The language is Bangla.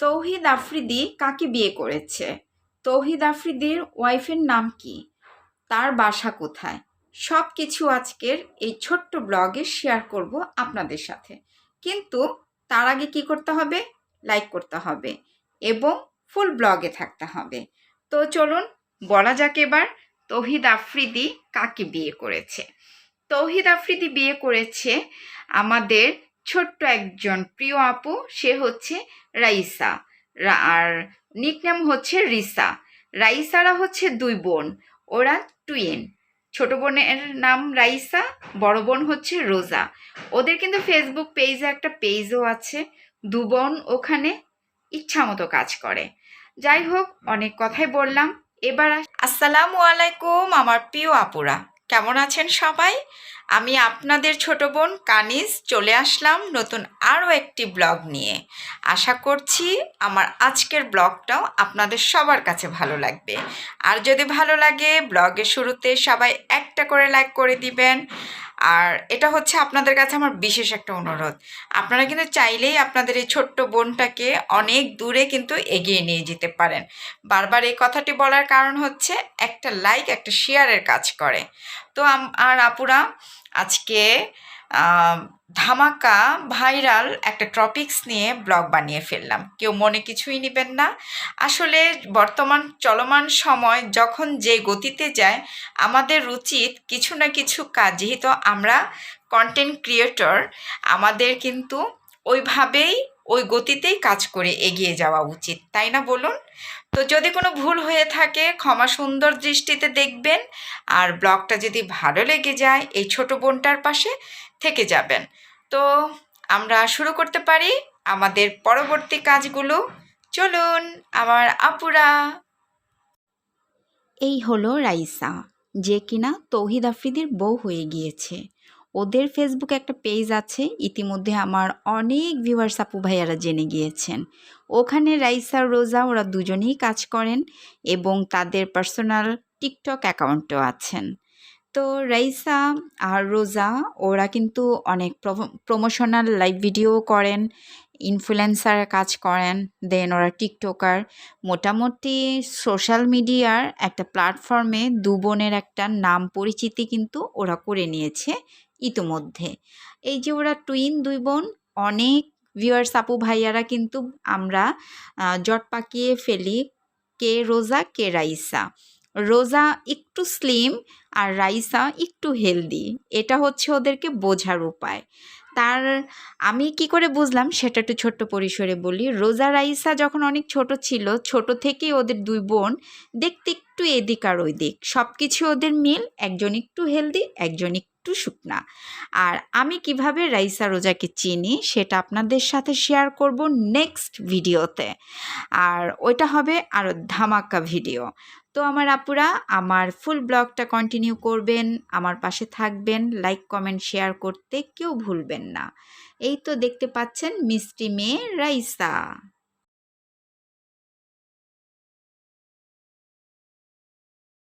তৌহিদ আফ্রিদি কাকে বিয়ে করেছে? তৌহিদ আফ্রিদির ওয়াইফের নাম কি? তার বাসা কোথায়? সব কিছু আজকের এই ছোট্ট ব্লগে শেয়ার করব আপনাদের সাথে। কিন্তু তার আগে কি করতে হবে? লাইক করতে হবে এবং ফুল ব্লগে থাকতে হবে। তো চলুন, বলা যাক এবার তৌহিদ আফ্রিদি কাকে বিয়ে করেছে? তৌহিদ আফ্রিদি বিয়ে করেছে আমাদের ছোট্ট একজন প্রিয় আপু, সে হচ্ছে রাইসা। আর নিকনেম হচ্ছে রিসা। রাইসারা হচ্ছে দুই বোন, ওরা টুইন ছোট বোনের নাম রাইসা, বড় বোন হচ্ছে রোজা। ওদের কিন্তু ফেসবুক পেজে একটা পেজও আছে। দু বোন ওখানে ইচ্ছা মতো কাজ করে। যাই হোক, অনেক কথাই বললাম। এবার আস- আসসালামু আলাইকুম আমার প্রিয় আপুরা। কেমন আছেন সবাই? আমি আপনাদের ছোট বোন কানিজ চলে আসলাম নতুন আরও একটি ব্লগ নিয়ে। আশা করছি আমার আজকের ব্লগটাও আপনাদের সবার কাছে ভালো লাগবে। আর যদি ভালো লাগে, ব্লগের শুরুতে সবাই একটা করে লাইক করে দিবেন। আর এটা হচ্ছে আপনাদের কাছে আমার বিশেষ একটা অনুরোধ। আপনারা কিন্তু চাইলেই আপনাদের এই ছোট্ট বোনটাকে অনেক দূরে কিন্তু এগিয়ে নিয়ে যেতে পারেন। বারবার এই কথাটি বলার কারণ হচ্ছে একটা লাইক, একটা শেয়ারের কাজ করে। তো আর আপুরা, আজকে ধামাকা ভাইরাল একটা টপিকস নিয়ে ব্লগ বানিয়ে ফেললাম। কেউ মনে কিছুই নেবেন না। আসলে বর্তমান চলমান সময় যখন যে গতিতে যায়, আমাদের উচিত কিছু না কিছু কাজ, যেহেতু আমরা কন্টেন্ট ক্রিয়েটর আমাদের কিন্তু ওইভাবেই ওই গতিতেই কাজ করে এগিয়ে যাওয়া উচিত, তাই না বলুন? তো যদি কোনো ভুল হয়ে থাকে, ক্ষমা সুন্দর দৃষ্টিতে দেখবেন আর ব্লগটা যদি ভালো লেগে যায়, এই ছোট বোনটার পাশে থেকে যাবেন। তো আমরা শুরু করতে পারি আমাদের পরবর্তী কাজগুলো। চলুন, আমার আপুরা। এই হলো রাইসা, যে কিনা তৌহিদ আফ্রিদির বউ হয়ে গিয়েছে। ওদের ফেসবুকে একটা পেজ আছে, ইতিমধ্যে আমার অনেক ভিউয়ার্স আপু ভাইয়ারা জেনে গিয়েছেন। ওখানে রাইসা, রোজা ওরা দুজনেই কাজ করেন এবং তাদের পার্সোনাল টিকটক অ্যাকাউন্টও আছেন। তো রাইসা আর রোজা ওরা কিন্তু অনেক প্রমোশনাল লাইভ ভিডিও করেন ইনফ্লুয়েন্সারের কাজ করেন দেন ওরা টিকটকার মোটামুটি সোশ্যাল মিডিয়ার একটা প্ল্যাটফর্মে দু বোনের একটা নাম পরিচিতি কিন্তু ওরা করে নিয়েছে। ইতোমধ্যে। এই যে ওরা টুইন দুই বোন, অনেক ভিউয়ার্স আপু ভাইয়ারা কিন্তু আমরা জট পাকিয়ে ফেলি কে রোজা, কে রাইসা। রোজা একটু স্লিম আর রাইসা একটু হেলদি এটা হচ্ছে ওদেরকে বোঝার উপায়। তার, আমি কি করে বুঝলাম, সেটা একটু ছোট্ট পরিসরে বলি। রোজা, রাইসা যখন অনেক ছোট ছিল, ছোট থেকেই ওদের দুই বোন দেখতে একটু এদিক আর ওই দিক সব কিছু ওদের মিল, একজন একটু হেলদি একজন একটু শুকনা। আর আমি কীভাবে রাইসা রোজাকে চিনি সেটা আপনাদের সাথে শেয়ার করব নেক্সট ভিডিওতে। আর ওইটা হবে আরও ধামাকা ভিডিও। তো আমার আপুরা, আমার ফুল ব্লগটা কন্টিনিউ করবেন, আমার পাশে থাকবেন লাইক কমেন্ট শেয়ার করতে কেউ ভুলবেন না। এই তো দেখতে পাচ্ছেন মিষ্টি মেয়ে রাইসা।